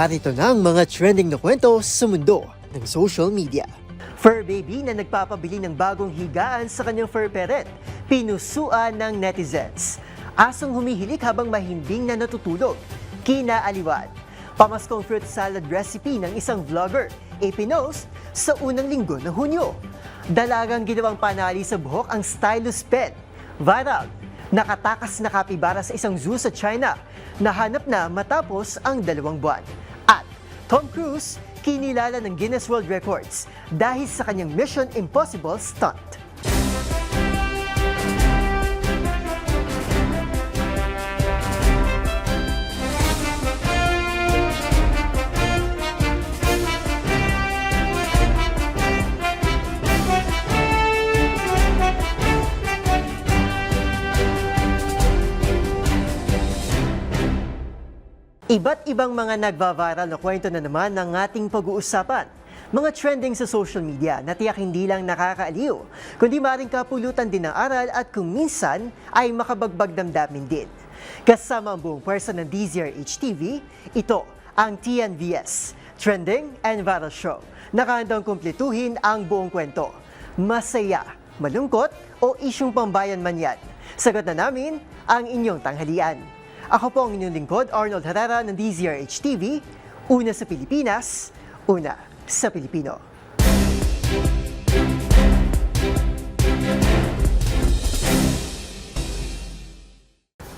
Narito na ang mga trending na kwento sa mundo ng social media. Fur baby na nagpapabili ng bagong higaan sa kanyang fur parent, pinusuan ng netizens. Asong humihilik habang mahimbing na natutulog, kinaaliwan. Pamaskong fruit salad recipe ng isang vlogger, ipinost sa unang linggo ng Hunyo. Dalagang ginawang panali sa buhok ang stylus pen. Viral, nakatakas na kapibara sa isang zoo sa China. Nahanap na matapos ang dalawang buwan. Tom Cruise, kinilala ng Guinness World Records dahil sa kanyang Mission Impossible stunt. Iba't ibang mga nagva-viral na kwento na naman ng ating pag-uusapan. Mga trending sa social media na tiyak hindi lang nakakaaliw, kundi maring kapulutan din ng aral at kung minsan ay makabagbag damdamin din. Kasama ang buong pwersa ng DZRH TV, ito ang TNVS, Trending and Viral Show. Nakahandang kumpletuhin ang buong kwento. Masaya, malungkot o isyong pambayan man yan. Sagot na namin ang inyong tanghalian. Ako po ang inyong lingkod, Arnold Herrera ng DZRH TV. Una sa Pilipinas, una sa Pilipino.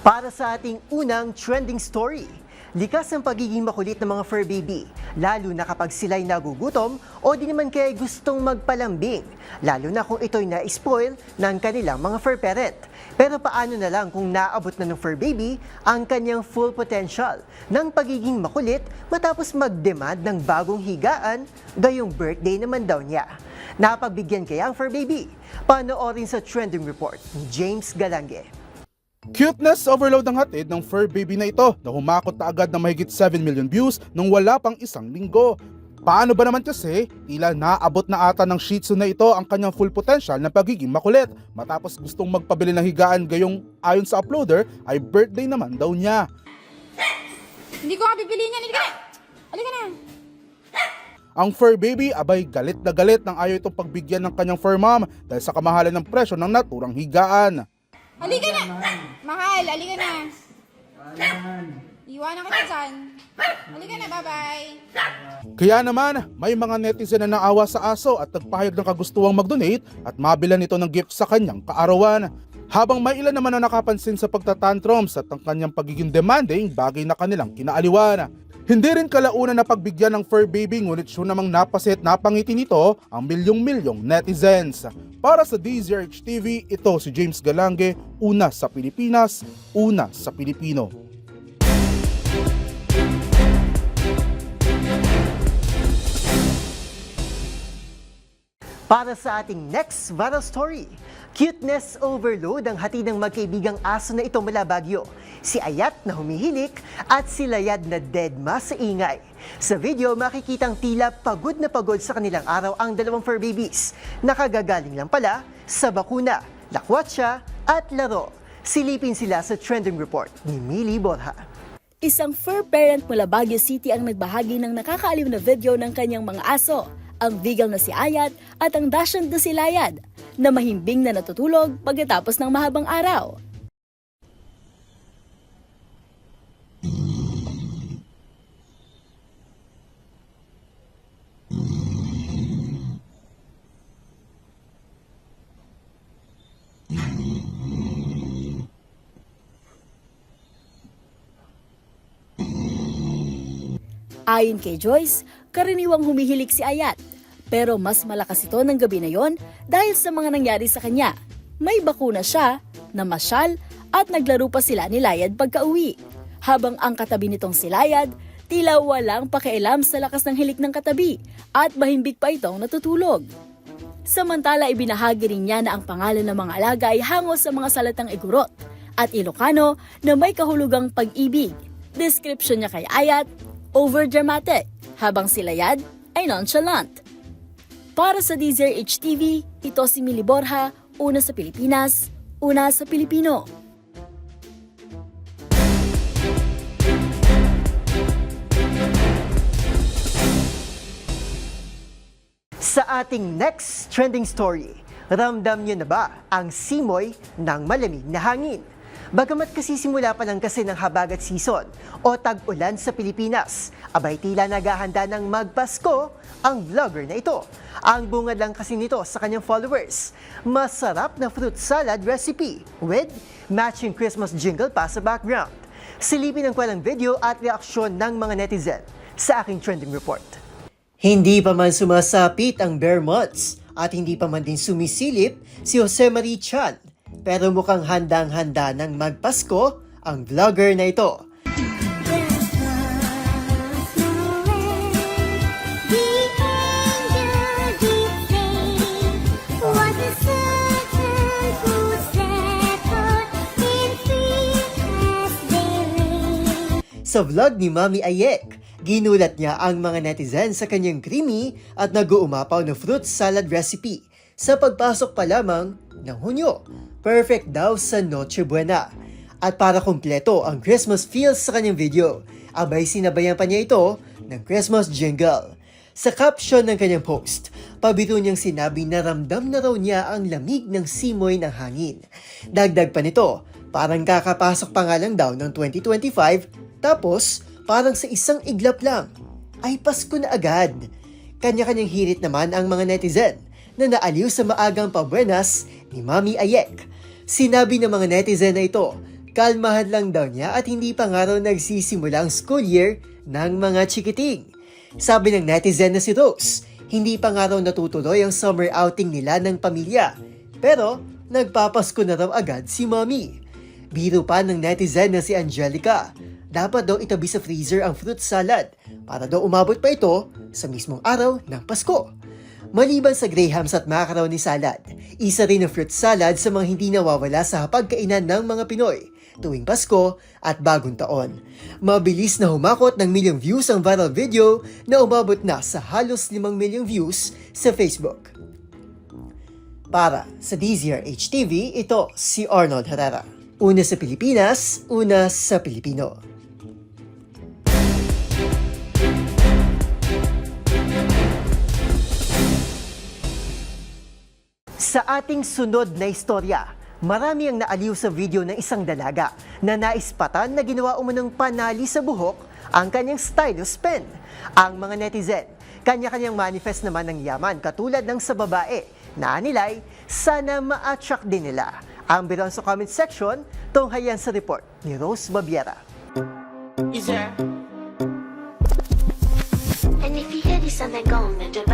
Para sa ating unang trending story, likas ang pagiging makulit ng mga fur baby, lalo na kapag sila'y nagugutom o di naman kaya gustong magpalambing, lalo na kung ito'y na-spoil ng kanilang mga fur parent. Pero paano na lang kung naabot na ng fur baby ang kanyang full potential ng pagiging makulit matapos mag-demand ng bagong higaan gayong birthday naman daw niya. Napagbigyan kaya ang fur baby? Panoorin sa trending report ni James Galange. Cuteness overload ang hatid ng fur baby na ito na humakot na agad ng mahigit 7 million views nung wala pang isang linggo. Paano ba naman kasi? Tila naabot na ata ng Shih Tzu na ito ang kanyang full potential na pagiging makulit matapos gustong magpabili ng higaan gayong ayon sa uploader ay birthday naman daw niya. Hindi ko nga bibili niyan. Halika na. Halika na. Ang fur baby abay galit na galit nang ayaw itong pagbigyan ng kanyang fur mom dahil sa kamahalan ng presyo ng naturang higaan. Halika na. Mahal, halika na. Iwanan kita dyan. Halika na, bye-bye. Kaya naman, may mga netizen na naawa sa aso at nagpahayag ng kagustuhang mag-donate at mabilan ito ng gift sa kanyang kaarawan. Habang may ilan naman na nakapansin sa pagtatantrums at ang kanyang pagiging demanding bagay na kanilang kinaaliwan. Hindi rin kalaunan na pagbigyan ng fur baby ngunit siya namang napasit napangiti nito ang milyong-milyong netizens. Para sa DZRH TV, ito si James Galange, una sa Pilipinas, una sa Pilipino. Para sa ating next viral story, cuteness overload ang hatid ng magkaibigang aso na ito mula Baguio. Si Ayat na humihilik at si Layad na deadma sa ingay. Sa video, makikitang tila pagod na pagod sa kanilang araw ang dalawang fur babies. Nakagagaling lang pala sa bakuna, lakwatsa at laro. Silipin sila sa trending report ni Mili Borja. Isang fur parent mula Baguio City ang nagbahagi ng nakakaaliw na video ng kanyang mga aso, ang Vigal na si Ayat at ang Dachshund na si Layad, na mahimbing na natutulog pagkatapos ng mahabang araw. Ayon kay Joyce, karaniwang humihilik si Ayat. Pero mas malakas ito ng gabi na yon dahil sa mga nangyari sa kanya. May bakuna siya, namasyal, at naglaro pa sila ni Layad pagka-uwi. Habang ang katabi nitong si Layad, tila walang pakialam sa lakas ng hilik ng katabi at mahimbig pa itong natutulog. Samantala ibinahagi rin niya na ang pangalan ng mga alaga ay hango sa mga salatang Igorot at Ilocano na may kahulugang pag-ibig. Description niya kay Ayat, overdramatic, habang si Layad ay nonchalant. Para sa Deezer HTV, ito si Mili Borja, una sa Pilipinas, una sa Pilipino. Sa ating next trending story, ramdam niyo na ba ang simoy ng malamig na hangin? Bagamat kasi simula pa lang kasi ng habagat season o tag-ulan sa Pilipinas, abay tila naghahanda ng magpasko ang vlogger na ito. Ang bungad lang kasi nito sa kanyang followers, masarap na fruit salad recipe with matching Christmas jingle pa sa background. Silipin ang kwalang video at reaksyon ng mga netizen sa aking trending report. Hindi pa man sumasapit ang bare months at hindi pa man din sumisilip si Jose Marie Chan. Pero mukhang handang-handa ng magpasko ang vlogger na ito. Sa vlog ni Mami Ayek, ginulat niya ang mga netizen sa kanyang creamy at nag-uumapaw na fruit salad recipe sa pagpasok pa lamang ng Hunyo. Perfect daw sa Noche Buena. At para kumpleto ang Christmas feels sa kanyang video, abay sinabayan pa niya ito ng Christmas jingle. Sa caption ng kanyang post, pabiro niyang sinabi na ramdam na raw niya ang lamig ng simoy ng hangin. Dagdag pa nito, parang kakapasok pa nga lang daw ng 2025, tapos parang sa isang iglap lang, ay Pasko na agad. Kanya-kanyang hirit naman ang mga netizen na naaliw sa maagang pabuenas ni Mami Ayek. Sinabi ng mga netizen na ito, kalmahan lang daw niya at hindi pa nga raw nagsisimula ang school year ng mga chikiting. Sabi ng netizen na si Rose, hindi pa nga raw natutuloy ang summer outing nila ng pamilya. Pero nagpapasko na raw agad si Mami. Biro pa ng netizen na si Angelica. Dapat daw itabi sa freezer ang fruit salad para daw umabot pa ito sa mismong araw ng Pasko. Maliban sa grahams at macaroni salad, isa rin ang fruit salad sa mga hindi nawawala sa hapagkainan ng mga Pinoy tuwing Pasko at Bagong Taon. Mabilis na humakot ng milyong views ang viral video na umabot na sa halos 5 milyong views sa Facebook. Para sa DZRH TV, ito si Arnold Herrera. Una sa Pilipinas, una sa Pilipino. Sa ating sunod na istorya, marami ang naaliw sa video ng isang dalaga na naispatan na ginawa umunong panali sa buhok ang kanyang stylus pen. Ang mga netizen, kanya-kanyang manifest naman ng yaman katulad ng sa babae na nilay sana ma-attract din nila. Ang bilang sa comment section, tunghayan sa report ni Rose Babiera. And if you hear this then the back,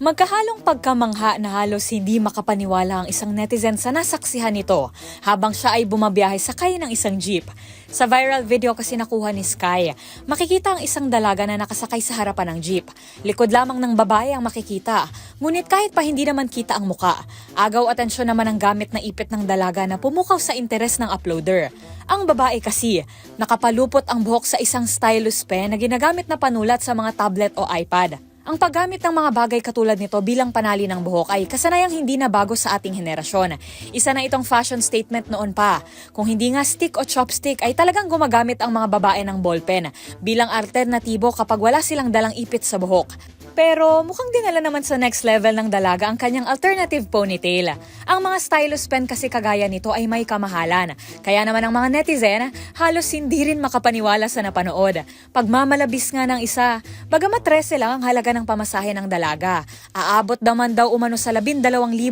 Magkahalong pagkamangha na halos hindi makapaniwala ang isang netizen sa nasaksihan nito habang siya ay bumabiyahe sakay ng isang jeep. Sa viral video kasi nakuha ni Sky, makikita ang isang dalaga na nakasakay sa harapan ng jeep. Likod lamang ng babae ang makikita, ngunit kahit pa hindi naman kita ang muka, agaw atensyon naman ang gamit na ipit ng dalaga na pumukaw sa interes ng uploader. Ang babae kasi, nakapalupot ang buhok sa isang stylus pen na ginagamit na panulat sa mga tablet o iPad. Ang paggamit ng mga bagay katulad nito bilang panali ng buhok ay kasanayang hindi na bago sa ating henerasyon. Isa na itong fashion statement noon pa. Kung hindi nga stick o chopstick ay talagang gumagamit ang mga babae ng ballpen bilang alternatibo kapag wala silang dalang ipit sa buhok. Pero mukhang dinala naman sa next level ng dalaga ang kanyang alternative ponytail. Ang mga stylus pen kasi kagaya nito ay may kamahalan. Kaya naman ang mga netizen halos hindi rin makapaniwala sa napanood. Pagmamalabis nga ng isa, bagamat 13 lang ang halaga ng pamasahe ng dalaga. Aabot naman daw umano sa 12,000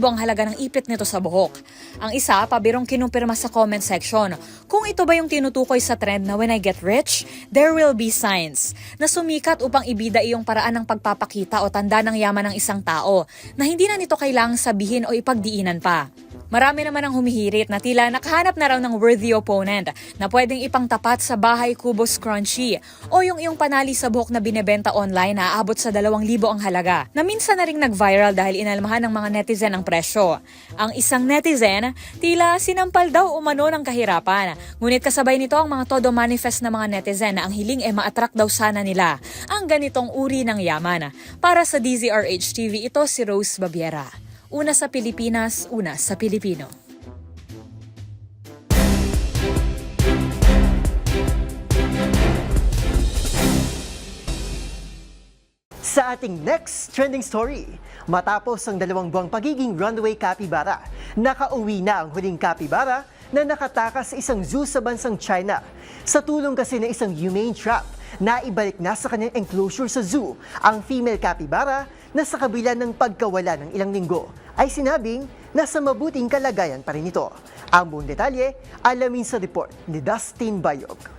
ang halaga ng ipit nito sa buhok. Ang isa, pabirong kinumpirma sa comment section, kung ito ba yung tinutukoy sa trend na when I get rich, there will be signs, na sumikat upang ibida iyong paraan ng pagpapakita o tanda ng yaman ng isang tao, na hindi na nito kailangang sabihin o ipagdiinan pa. Marami naman ang humihirit na tila nakahanap na raw ng worthy opponent na pwedeng ipangtapat sa bahay kubo scrunchie o yung iyong panali sa buhok na binebenta online na aabot sa 2,000 ang halaga na minsan na ring nag-viral dahil inalmahan ng mga netizen ang presyo. Ang isang netizen, tila sinampal daw umano ng kahirapan. Ngunit kasabay nito ang mga todo manifest na mga netizen na ang hiling ay ma-attract daw sana nila ang ganitong uri ng yaman. Para sa DZRH TV, ito si Rose Babiera. Una sa Pilipinas, una sa Pilipino. Sa ating next trending story, matapos ang dalawang buwang pagiging runway capybara, nakauwi na ang huling capybara na nakatakas sa isang zoo sa bansang China. Sa tulong kasi ng isang humane trap, naibalik na sa kanyang enclosure sa zoo ang female capybara na sa kabila ng pagkawala ng ilang linggo ay sinabing nasa mabuting kalagayan pa rin ito. Ang buong detalye, alamin sa report ni Dustin Bayog.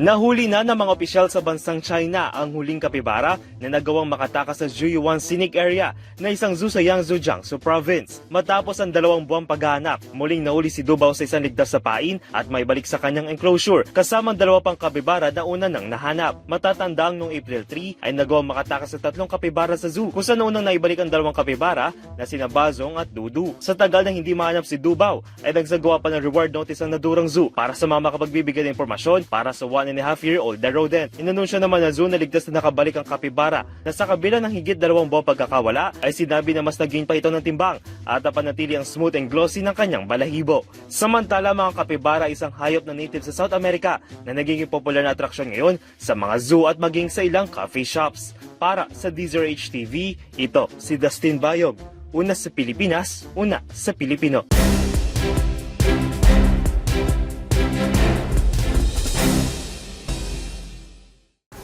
Nahuli na ng mga opisyal sa bansang China ang huling kapibara na nagawang makatakas sa Juyuan Scenic Area na isang zoo sa Yangzhou, Jiangsu Province. Matapos ang dalawang buwang paghahanap, muling nahuli si Dubaw sa isang ligtas sa pain at may balik sa kanyang enclosure kasama ang dalawa pang kapibara na una nang nahanap. Matatandang noong April 3 ay nagawang makatakas sa tatlong kapibara sa zoo kung saan unang naibalik ang dalawang kapibara na sina Bazong at Dudu. Sa tagal na hindi mahanap si Dubaw ay nagsagawa pa ng reward notice ang nadurang zoo para sa mga makapagbibigay ng impormasyon para sa one and a half year old na rodent. Inanunsyo naman na zoo na ligtas na nakabalik ang kapibara na sa kabila ng higit dalawang buwang pagkakawala ay sinabi na mas naging pa ito ng timbang at napanatili ang smooth and glossy ng kanyang balahibo. Samantala mga kapibara isang hayop na native sa South America na nagiging popular na atraksyon ngayon sa mga zoo at maging sa ilang coffee shops. Para sa DZRH TV, ito si Dustin Bayog. Una sa Pilipinas, una sa Pilipino.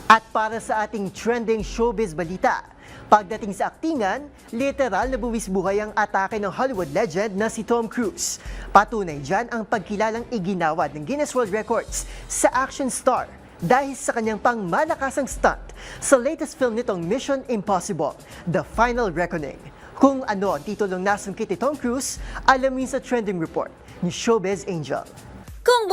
At para sa ating trending showbiz balita, pagdating sa aktingan, literal na buwis buhay ang atake ng Hollywood legend na si Tom Cruise. Patunay dyan ang pagkilalang iginawad ng Guinness World Records sa action star dahil sa kanyang pangmalakasang stunt sa latest film nitong Mission Impossible, The Final Reckoning. Kung ano ang titulong nasungkit ni Tom Cruise, alamin sa trending report ni Showbiz Angel. Kung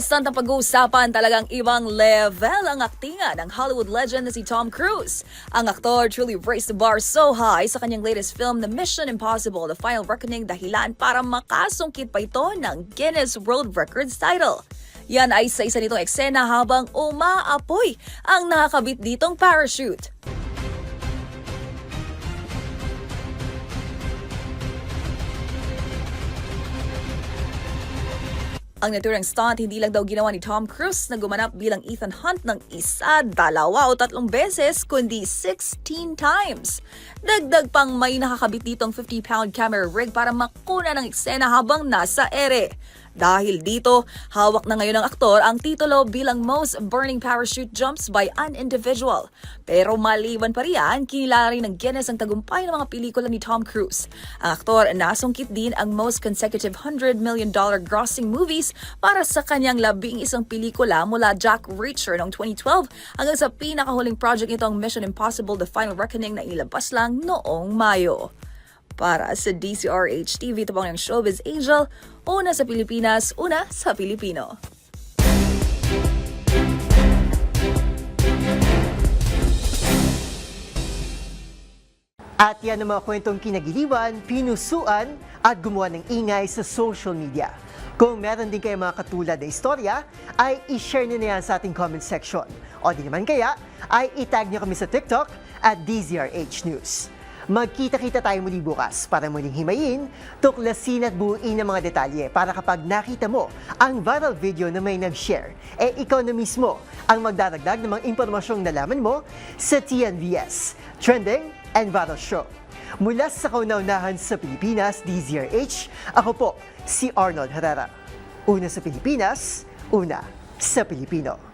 stunt ang pag-uusapan, talagang ibang level ang aktingan ng Hollywood legend na si Tom Cruise. Ang aktor truly raised the bar so high sa kanyang latest film na Mission Impossible The Final Reckoning dahilan para makasungkit pa ito ng Guinness World Records title. Yan ay sa isa nitong eksena habang umaapoy ang nakakabit ditong parachute. Ang naturang stunt hindi lang daw ginawa ni Tom Cruise na gumanap bilang Ethan Hunt ng isa, dalawa o tatlong beses, kundi 16 times. Dagdag pang may nakakabit ditong 50-pound camera rig para makuna ng eksena habang nasa ere. Dahil dito, hawak na ngayon ng aktor ang titulo bilang Most Burning Parachute Jumps by an Individual. Pero maliban pa riyan, kinilala rin ng Guinness ang tagumpay ng mga pelikula ni Tom Cruise. Ang aktor nasungkit din ang most consecutive $100 million grossing movies para sa kanyang labing isang pelikula mula Jack Reacher noong 2012 hanggang sa pinakahuling project nitong Mission Impossible The Final Reckoning na ilabas lang noong Mayo. Para sa DCRH TV, ito po ang Showbiz Angel, una sa Pilipinas, una sa Pilipino. At yan ang mga kwentong kinagiliwan, pinusuan at gumawa ng ingay sa social media. Kung meron din kayo mga katulad na istorya, ay i-share nyo na yan sa ating comment section. O di naman kaya, ay itag nyo kami sa TikTok at DZRH News. Magkita-kita tayo muli bukas para muling himayin, tuklasin at buuin ang mga detalye para kapag nakita mo ang viral video na may nag-share, eh ikaw na mismo ang magdaragdag ng mga impormasyong nalaman mo sa TNVS, Trending and Viral Show. Mula sa kauna-unahan sa Pilipinas, DZRH, ako po si Arnold Herrera. Una sa Pilipinas, una sa Pilipino.